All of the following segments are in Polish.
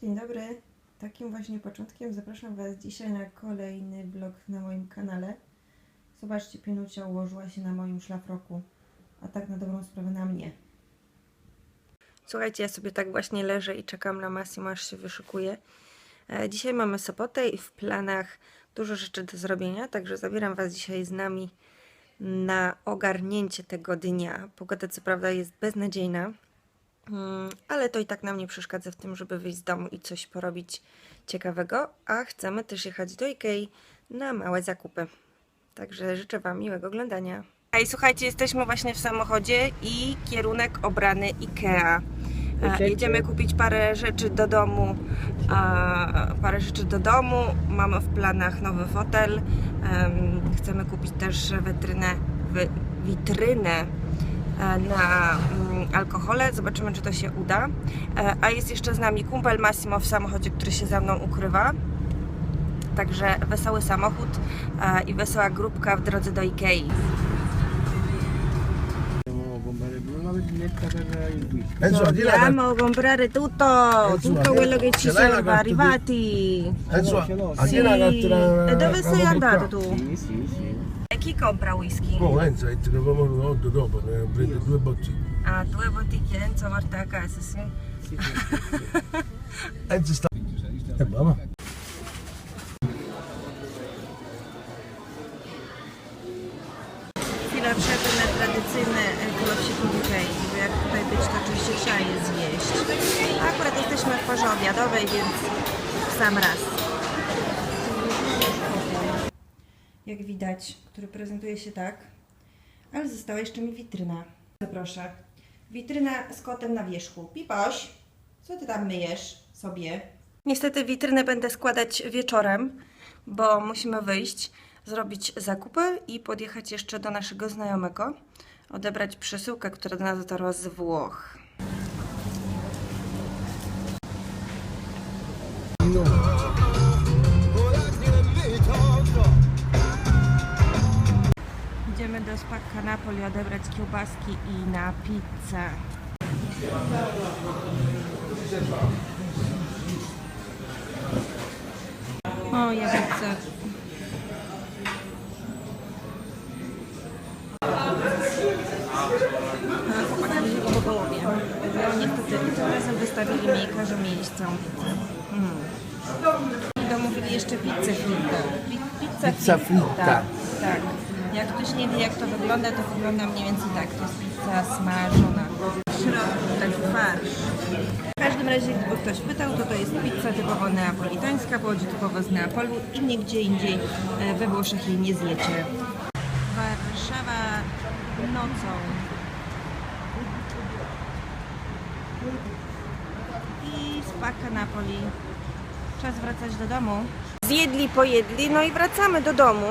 Dzień dobry. Takim właśnie początkiem zapraszam Was dzisiaj na kolejny vlog na moim kanale. Zobaczcie, Pienucia ułożyła się na moim szlafroku, a tak na dobrą sprawę na mnie. Słuchajcie, ja sobie tak właśnie leżę i czekam na Massimo, aż się wyszykuje. E, Dzisiaj mamy sobotę i w planach dużo rzeczy do zrobienia, także zabieram Was dzisiaj z nami na ogarnięcie tego dnia. Pogoda co prawda jest beznadziejna, ale to i tak nam nie przeszkadza w tym, żeby wyjść z domu i coś porobić ciekawego, a chcemy też jechać do Ikei na małe zakupy. Także życzę Wam miłego oglądania. Ej, słuchajcie, jesteśmy właśnie w samochodzie i kierunek obrany Ikea. Jedziemy kupić parę rzeczy do domu. Parę rzeczy do domu. Mamy w planach nowy fotel. Em, chcemy kupić też witrynę, wy, witrynę e, na mm, alkohole. Zobaczymy, czy to się uda. E, A jest jeszcze z nami kumpel Massimo w samochodzie, który się za mną ukrywa. Także wesoły samochód e, i wesoła grupka w drodze do Ikei. Là, Dobbiamo comprare tutto, tutto quello che ci serve, arrivati. A sì. E dove sei andato tu? Sì, sì, sì. E chi compra whisky? Oh, Enzo, una volta dopo, ne prende due bottiglie. Ah, due bottiglie, Enzo porta a casa, sì. Sì, sì, sì. Enzo sta... E mamma. Chwila przerwy na tradycyjny klopsik w Ikei, bo jak tutaj być, to oczywiście trzeba je zjeść. A akurat jesteśmy w porze obiadowej, więc w sam raz. Jak widać, który prezentuje się tak, ale została jeszcze mi witryna. Proszę. Witryna z kotem na wierzchu. Pipoś, co ty tam myjesz sobie? Niestety witrynę będę składać wieczorem, bo musimy wyjść, zrobić zakupy i podjechać jeszcze do naszego znajomego, odebrać przesyłkę, która do nas dotarła z Włoch. Idziemy do Spacca Napoli odebrać kiełbaski i na pizzę. O, ja chcę. Chłopaki się po połowie. Niestety tym razem wystawili mi każą mi jeść całą pizzę. Mm. I domówili jeszcze pizzę frittę. Pi- Pizza, Pizza fritta. Jak ktoś nie wie jak to wygląda, to wygląda mniej więcej tak. To jest pizza smażona. W środku taki farsz. W każdym razie, gdyby ktoś pytał, to to jest pizza typowo neapolitańska, pochodzi typowo z Neapolu i nigdzie indziej e, we Włoszech jej nie zjecie. Warszawa nocą. I spaka Napoli. Czas wracać do domu. Zjedli, pojedli, no i wracamy do domu.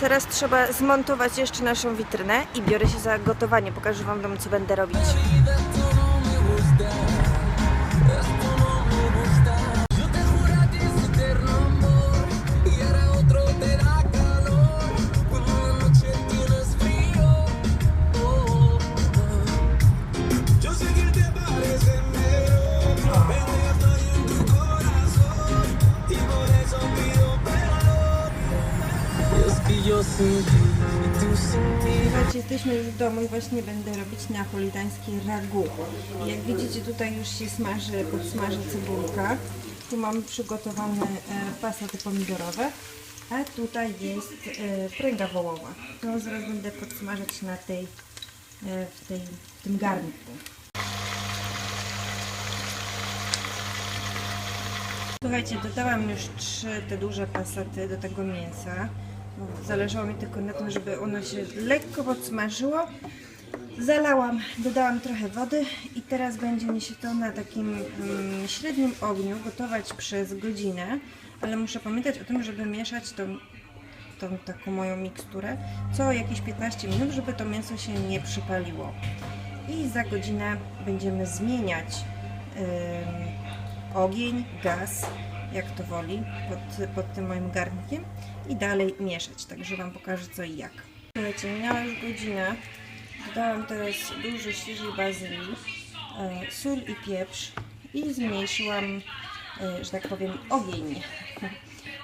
Teraz trzeba zmontować jeszcze naszą witrynę i biorę się za gotowanie. Pokażę Wam co będę robić. Słuchajcie, jesteśmy już w domu i właśnie będę robić napolitańskie ragu. Jak widzicie, tutaj już się smaży, podsmaży cebulka. Tu mamy przygotowane e, pasaty pomidorowe, a tutaj jest e, pręga wołowa. To zaraz będę podsmażać na tej, e, w, tej, w tym garnku. Słuchajcie, dodałam już trzy te duże pasaty do tego mięsa. Zależało mi tylko na tym, żeby ono się lekko podsmażyło. Zalałam, dodałam trochę wody i teraz będzie mi się to na takim mm, średnim ogniu gotować przez godzinę, ale muszę pamiętać o tym, żeby mieszać tą, tą taką moją miksturę co jakieś 15 minut, żeby to mięso się nie przypaliło. I za godzinę będziemy zmieniać ym, ogień, gaz, jak to woli, pod, pod tym moim garnkiem i dalej mieszać. Także Wam pokażę co i jak. Słuchajcie, minęła już godzina. Dodałam teraz dużo świeżej bazylii, e, sól i pieprz i zmniejszyłam e, że tak powiem, ogień.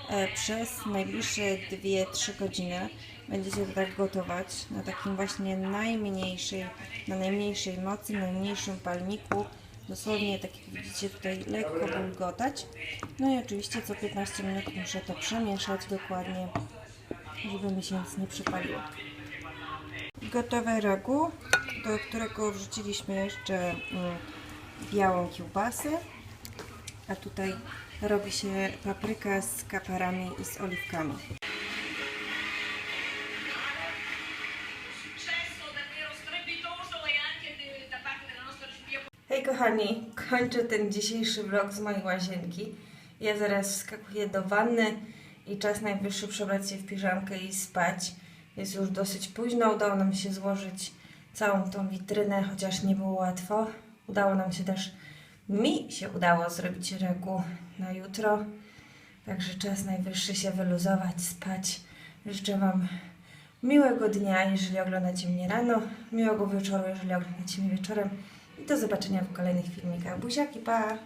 E, Przez najbliższe 2-3 godziny będziecie to tak gotować na takim właśnie najmniejszej, na najmniejszej mocy, najmniejszym palniku. Dosłownie, tak jak widzicie, tutaj lekko bulgotać. No i oczywiście co 15 minut muszę to przemieszać dokładnie, żeby mi się nic nie przypaliło. Gotowe ragu, do którego wrzuciliśmy jeszcze mm, białą kiełbasę, a tutaj robi się papryka z kaparami i z oliwkami. Kochani, kończę ten dzisiejszy vlog z mojej łazienki. Ja zaraz wskakuję do wanny i czas najwyższy przebrać się w piżamkę i spać. Jest już dosyć późno, udało nam się złożyć całą tą witrynę, chociaż nie było łatwo. Udało nam się też, mi się udało zrobić reguł na jutro. Także czas najwyższy się wyluzować, spać. Życzę Wam miłego dnia, jeżeli oglądacie mnie rano, miłego wieczoru, jeżeli oglądacie mnie wieczorem i do zobaczenia w kolejnych filmikach. Buziaki, pa!